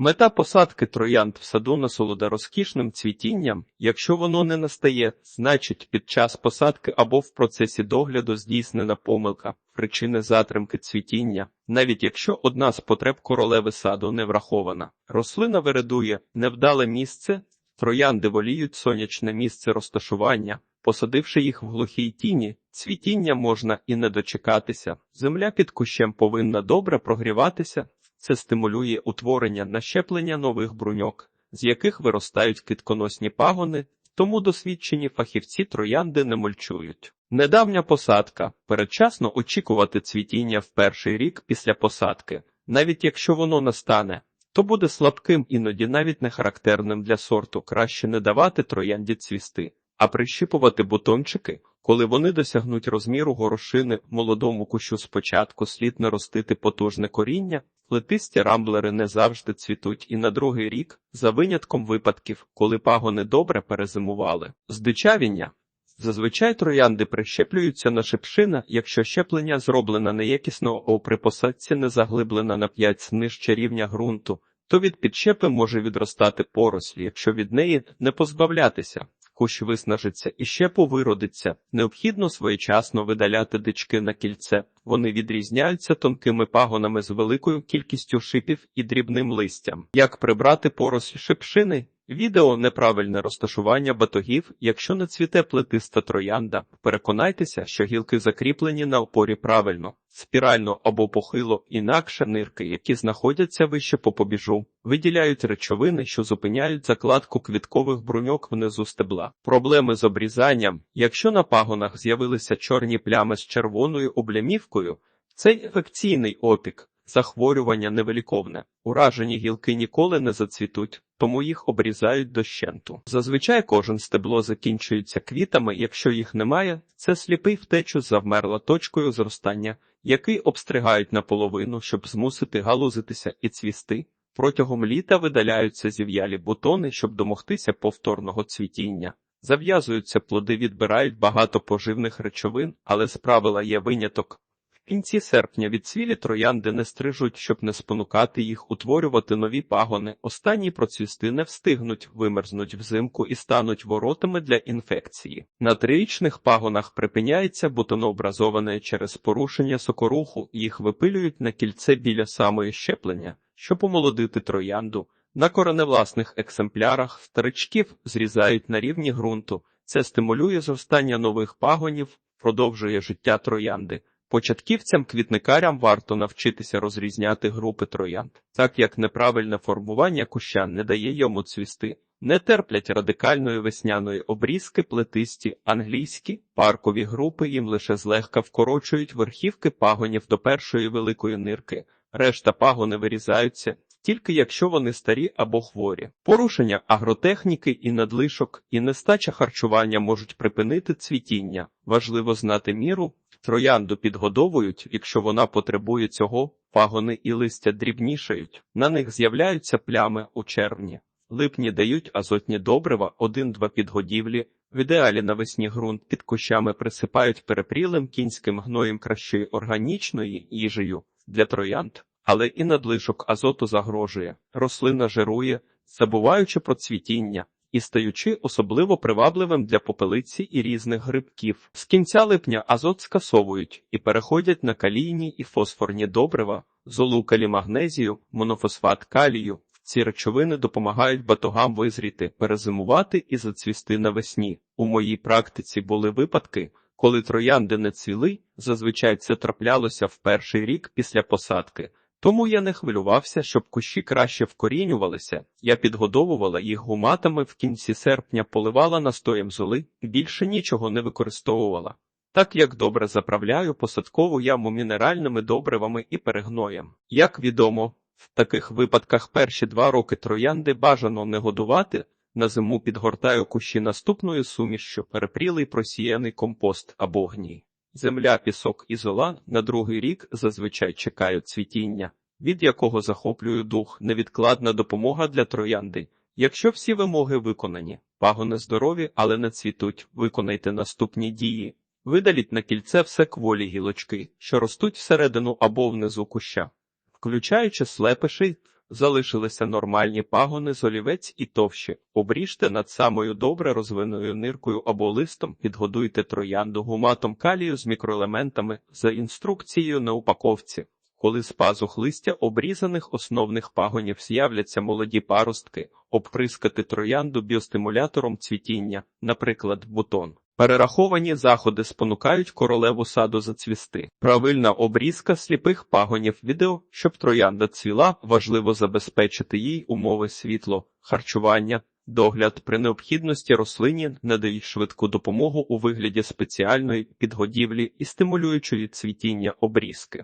Мета посадки троянд в саду насолода розкішним цвітінням. Якщо воно не настає, значить під час посадки або в процесі догляду здійснена помилка, причини затримки цвітіння. Навіть якщо одна з потреб королеви саду не врахована, рослина вирадує невдале місце, троянди воліють сонячне місце розташування. Посадивши їх в глухій тіні, цвітіння можна і не дочекатися. Земля під кущем повинна добре прогріватися. Це стимулює утворення нащеплення нових бруньок, з яких виростають квітконосні пагони, тому досвідчені фахівці троянди не мульчують. Недавня посадка. Передчасно очікувати цвітіння в перший рік після посадки, навіть якщо воно настане, то буде слабким, іноді навіть не характерним для сорту, краще не давати троянді цвісти, а прищипувати бутончики, коли вони досягнуть розміру горошини молодому кущу спочатку слід наростити потужне коріння, плетисті рамблери не завжди цвітуть і на другий рік, за винятком випадків, коли пагони добре перезимували. Здичавіння Зазвичай троянди прищеплюються на шипшина, якщо щеплення зроблено неякісно, а при посадці не заглиблена на 5 нижче рівня ґрунту, то від підщепи може відростати поросль, якщо від неї не позбавлятися. Кущ виснажиться і ще повиродиться, Необхідно своєчасно видаляти дички на кільце. Вони відрізняються тонкими пагонами з великою кількістю шипів і дрібним листям. Як прибрати поросль шипшини? Відео неправильне розташування батогів, якщо не цвіте плетиста троянда, переконайтеся, що гілки закріплені на опорі правильно, спірально або похило, інакше нирки, які знаходяться вище по побіжу, виділяють речовини, що зупиняють закладку квіткових бруньок внизу стебла. Проблеми з обрізанням, якщо на пагонах з'явилися чорні плями з червоною облямівкою, це інфекційний опік. Захворювання невеликовне. Уражені гілки ніколи не зацвітуть, тому їх обрізають дощенту. Зазвичай кожен стебло закінчується квітами, якщо їх немає, це сліпий втечу завмерла точкою зростання, який обстригають наполовину, щоб змусити галузитися і цвісти. Протягом літа видаляються зів'ялі бутони, щоб домогтися повторного цвітіння. Зав'язуються плоди, відбирають багато поживних речовин, але з правила є виняток. Кінці серпня відцвілі троянди не стрижуть, щоб не спонукати їх утворювати нові пагони. Останні процвісти не встигнуть, вимерзнуть взимку і стануть воротами для інфекції. На трирічних пагонах припиняється бутонообразоване через порушення сокоруху, їх випилюють на кільце біля самої щеплення, щоб омолодити троянду. На кореневласних екземплярах старичків зрізають на рівні ґрунту. Це стимулює зростання нових пагонів, продовжує життя троянди. Початківцям квітникарям варто навчитися розрізняти групи троянд, так як неправильне формування куща не дає йому цвісти, не терплять радикальної весняної обрізки, плетисті, англійські, паркові групи їм лише злегка вкорочують верхівки пагонів до першої великої нирки, решта пагони вирізаються. Тільки якщо вони старі або хворі, порушення агротехніки і надлишок, і нестача харчування можуть припинити цвітіння. Важливо знати міру, Троянду підгодовують, якщо вона потребує цього, пагони і листя дрібнішають. На них з'являються плями у червні. Липні дають азотні добрива, один-два підгодівлі. В ідеалі навесні ґрунт під кущами присипають перепрілим кінським гноєм кращої органічної їжею для троянд, але і надлишок азоту загрожує. Рослина жирує, забуваючи про цвітіння і стаючи особливо привабливим для попелиці і різних грибків. З кінця липня азот скасовують і переходять на калійні і фосфорні добрива, золу калімагнезію, монофосфат калію. Ці речовини допомагають батогам визріти, перезимувати і зацвісти навесні. У моїй практиці були випадки, коли троянди не цвіли, зазвичай це траплялося в перший рік після посадки. Тому я не хвилювався, щоб кущі краще вкорінювалися. Я підгодовувала їх гуматами в кінці серпня, поливала настоєм золи більше нічого не використовувала. Так як добре заправляю посадкову яму мінеральними добривами і перегноєм. Як відомо, в таких випадках перші два роки троянди бажано не годувати. На зиму підгортаю кущі наступною сумішшю, перепрілий просіяний компост або гній. Земля, пісок і зола на другий рік зазвичай чекають цвітіння, від якого захоплюю дух, невідкладна допомога для троянди. Якщо всі вимоги виконані, пагони здорові, але не цвітуть, виконайте наступні дії. Видаліть на кільце все кволі гілочки, що ростуть всередину або внизу куща, включаючи слепиші, Залишилися нормальні пагони з олівець і товщі. Обріжте над самою добре розвиненою ниркою або листом, підгодуйте троянду гуматом калію з мікроелементами за інструкцією на упаковці. Коли з пазух листя обрізаних основних пагонів з'являться молоді паростки, обприскати троянду біостимулятором цвітіння, наприклад, бутон. Перераховані заходи спонукають королеву саду зацвісти. Правильна обрізка сліпих пагонів відео, щоб троянда цвіла, важливо забезпечити їй умови світло, харчування, догляд при необхідності рослині надають швидку допомогу у вигляді спеціальної підгодівлі і стимулюючої цвітіння обрізки.